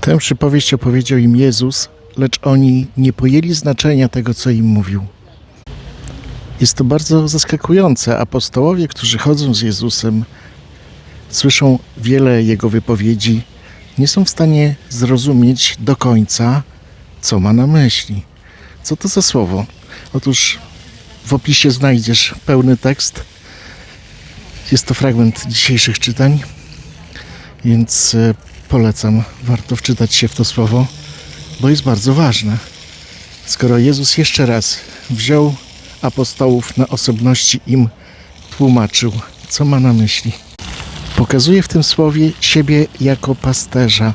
Tę przypowieść opowiedział im Jezus, lecz oni nie pojęli znaczenia tego, co im mówił. Jest to bardzo zaskakujące. Apostołowie, którzy chodzą z Jezusem, słyszą wiele Jego wypowiedzi, nie są w stanie zrozumieć do końca, co ma na myśli. Co to za słowo? Otóż w opisie znajdziesz pełny tekst. Jest to fragment dzisiejszych czytań, więc e, polecam. Warto wczytać się w to słowo, bo jest bardzo ważne. Skoro Jezus jeszcze raz wziął apostołów na osobności, im tłumaczył, co ma na myśli. Pokazuje w tym słowie siebie jako pasterza,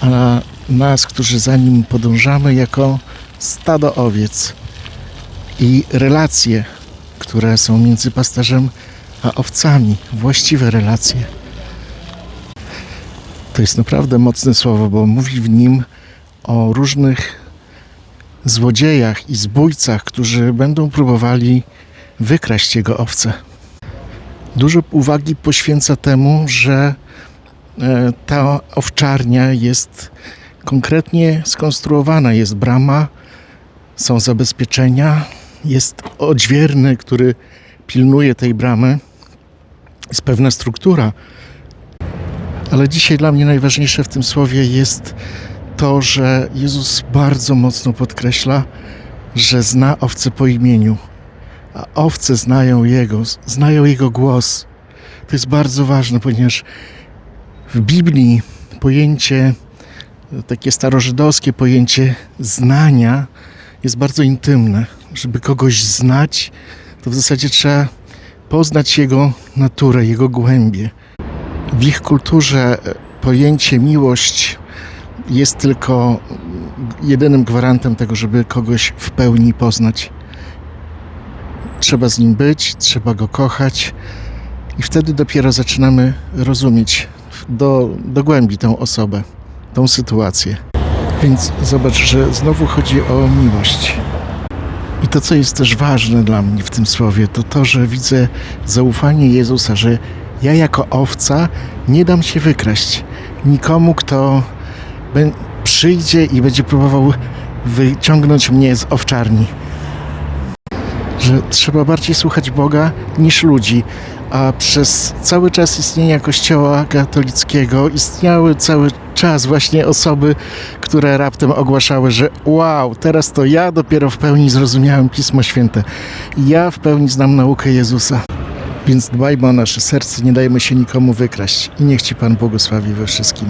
a nas, którzy za nim podążamy, jako stado owiec i relacje, które są między pasterzem a owcami, właściwe relacje. To jest naprawdę mocne słowo, bo mówi w nim o różnych złodziejach i zbójcach, którzy będą próbowali wykraść jego owce. Dużo uwagi poświęca temu, że e, ta owczarnia jest konkretnie skonstruowana. Jest brama, są zabezpieczenia, jest odźwierny, który pilnuje tej bramy. Jest pewna struktura. Ale dzisiaj dla mnie najważniejsze w tym słowie jest to, że Jezus bardzo mocno podkreśla, że zna owce po imieniu, a owce znają Jego, znają Jego głos. To jest bardzo ważne, ponieważ w Biblii pojęcie, takie starożydowskie pojęcie znania jest bardzo intymne. Żeby kogoś znać, to w zasadzie trzeba poznać Jego naturę, Jego głębie. W ich kulturze e, pojęcie miłość jest tylko jedynym gwarantem tego, żeby kogoś w pełni poznać. Trzeba z nim być, trzeba go kochać, i wtedy dopiero zaczynamy rozumieć do, do głębi tą osobę, tą sytuację. Więc zobacz, że znowu chodzi o miłość. I to, co jest też ważne dla mnie w tym słowie, to to, że widzę zaufanie Jezusa, że ja jako owca nie dam się wykraść nikomu, kto przyjdzie i będzie próbował wyciągnąć mnie z owczarni. Że trzeba bardziej słuchać Boga niż ludzi, a przez cały czas istnienia Kościoła katolickiego istniały cały czas właśnie osoby, które raptem ogłaszały, że wow, teraz to ja dopiero w pełni zrozumiałem Pismo Święte. Ja w pełni znam naukę Jezusa. Więc dbajmy o nasze serce, nie dajmy się nikomu wykraść i niech Ci Pan błogosławi we wszystkim.